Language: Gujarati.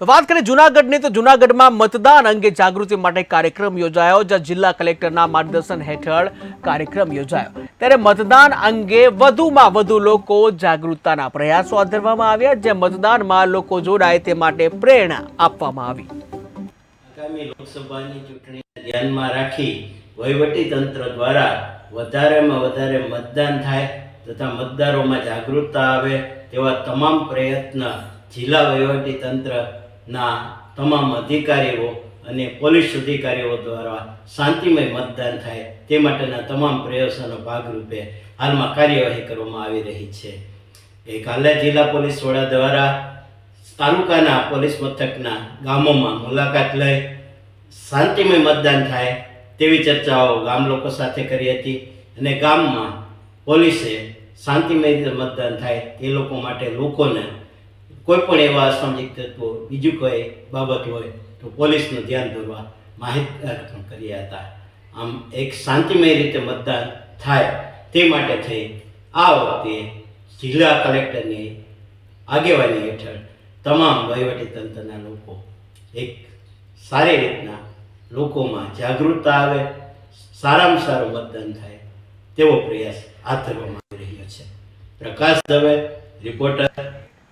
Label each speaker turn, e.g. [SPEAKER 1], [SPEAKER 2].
[SPEAKER 1] તો વાત કરીએ જુનાગઢની, તો જુનાગઢમાં મતદાન અંગે જાગૃતિ માટે કાર્યક્રમ યોજાયો, જ્યાં જિલ્લા કલેક્ટરના માર્ગદર્શન હેઠળ કાર્યક્રમ યોજાયો. ત્યારે મતદાન અંગે વધુમાં વધુ લોકો જાગૃતતાના પ્રયાસો હાથ ધરવામાં આવ્યા, જે મતદાનમાં લોકો જોડાય તે માટે પ્રેરણા આપવામાં આવી.
[SPEAKER 2] આગામી લોકસભાની ચૂંટણી ધ્યાનમાં રાખી વહીવટી દ્વારા વધારેમાં વધારે મતદાન થાય તથા મતદારોમાં જાગૃતતા આવે તેવા તમામ પ્રયત્ન જિલ્લા વહીવટી તંત્રના તમામ અધિકારીઓ અને પોલીસ અધિકારીઓ દ્વારા શાંતિમય મતદાન થાય તે માટેના તમામ પ્રયાસોના ભાગરૂપે હાલમાં કાર્યવાહી કરવામાં આવી રહી છે. ગઈકાલે જિલ્લા પોલીસ વડા દ્વારા તાલુકાના પોલીસ મથકના ગામોમાં મુલાકાત લઈ શાંતિમય મતદાન થાય તેવી ચર્ચાઓ ગામ લોકો સાથે કરી હતી અને ગામમાં પોલીસે શાંતિમય મતદાન થાય તે લોકો માટે લોકોને કોઈ પણ એવા અસામાજિક તત્વો બીજું કોઈ બાબત હોય તો પોલીસનું ધ્યાન દોરવા માહિતગાર પણ કર્યા હતા. આમ એક શાંતિમય રીતે મતદાન થાય તે માટે થઈ આ વખતે જિલ્લા કલેક્ટરની આગેવાની હેઠળ તમામ વહીવટી તંત્રના લોકો એક સારી રીતના લોકોમાં જાગૃતતા આવે, સારામાં સારું મતદાન થાય તેવો પ્રયાસ હાથ ધરવામાં આવી રહ્યો છે. પ્રકાશ દવે, રિપોર્ટર